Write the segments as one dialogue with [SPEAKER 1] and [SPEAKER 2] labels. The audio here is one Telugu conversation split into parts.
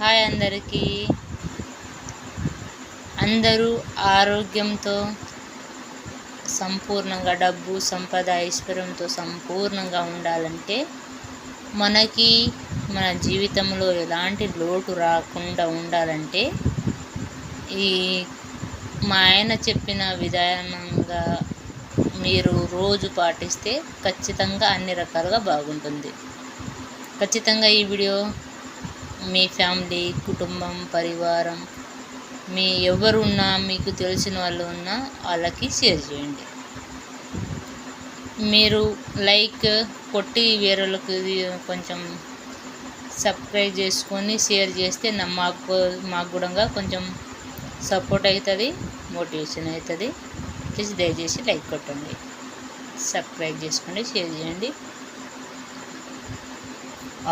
[SPEAKER 1] హాయ్ అందరికీ. అందరూ ఆరోగ్యంతో సంపూర్ణంగా డబ్బు సంపద ఐశ్వర్యంతో సంపూర్ణంగా ఉండాలంటే మనకి మన జీవితంలో ఎలాంటి లోటు రాకుండా ఉండాలంటే ఈ మా ఆయన చెప్పిన విధానంగా మీరు రోజు పాటిస్తే ఖచ్చితంగా అన్ని రకాలుగా బాగుంటుంది. ఖచ్చితంగా ఈ వీడియో మీ ఫ్యామిలీ కుటుంబం పరివారం మీ ఎవరు ఉన్నా మీకు తెలిసిన వాళ్ళు ఉన్నా వాళ్ళకి షేర్ చేయండి. మీరు లైక్ కొట్టి వేరేలకు కొంచెం సబ్స్క్రైబ్ చేసుకొని షేర్ చేస్తే నా మాకు మాకు కూడా కొంచెం సపోర్ట్ అవుతుంది మోటివేషన్ అవుతుంది. ప్లీజ్ దయచేసి లైక్ కొట్టండి సబ్స్క్రైబ్ చేసుకోండి షేర్ చేయండి.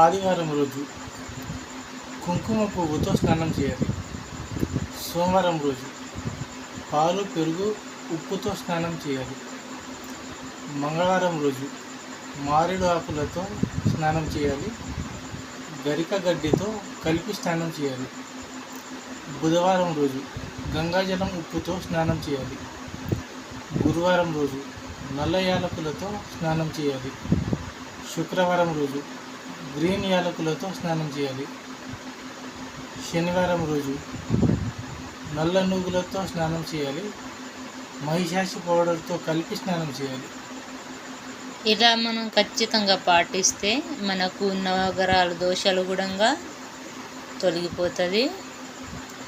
[SPEAKER 2] ఆదివారం రోజు కుంకుమ పువ్వుతో స్నానం చేయాలి. సోమవారం రోజు పాలు పెరుగు ఉప్పుతో స్నానం చేయాలి. మంగళవారం రోజు మారేడు ఆకులతో స్నానం చేయాలి. గరిక గడ్డితో కలిపి స్నానం చేయాలి. బుధవారం రోజు గంగాజలం ఉప్పుతో స్నానం చేయాలి. గురువారం రోజు నల్ల యాలకులతో స్నానం చేయాలి. శుక్రవారం రోజు గ్రీన్ యాలకులతో స్నానం చేయాలి. శనివారం రోజు నల్ల నువ్వులతో స్నానం చేయాలి. మహిషాసి పౌడర్తో కలిపి స్నానం చేయాలి.
[SPEAKER 1] ఇలా మనం ఖచ్చితంగా పాటిస్తే మనకు నవగ్రహాల దోషాలు కూడా తొలగిపోతుంది.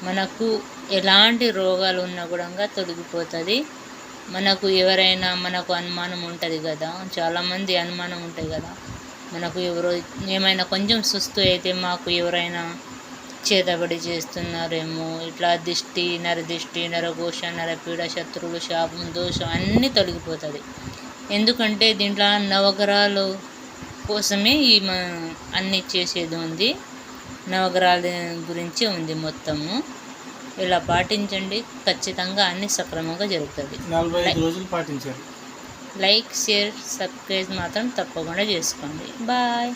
[SPEAKER 1] మనకు ఎలాంటి రోగాలు ఉన్నా కూడా తొలగిపోతుంది. మనకు ఎవరైనా మనకు అనుమానం ఉంటుంది కదా. చాలామంది అనుమానం ఉంటుంది కదా. మనకు ఎవరో ఏమైనా కొంచెం సుస్తు అయితే మాకు ఎవరైనా చేతబడి చేస్తున్నారేమో. ఇట్లా దిష్టి నరదిష్టి నరఘోష నరపీడ శత్రువులు శాపం దోషం అన్నీ తొలగిపోతుంది. ఎందుకంటే దీంట్లో నవగ్రహాలు కోసమే ఈ అన్నీ చేసేది ఉంది. నవగ్రహాల గురించి ఉంది మొత్తము. ఇలా పాటించండి. ఖచ్చితంగా అన్ని సక్రమంగా జరుగుతుంది.
[SPEAKER 2] రోజులు పాటించాలి
[SPEAKER 1] లైక్ షేర్ సబ్స్క్రైబ్ మాత్రం తప్పకుండా చేసుకోండి. బాయ్.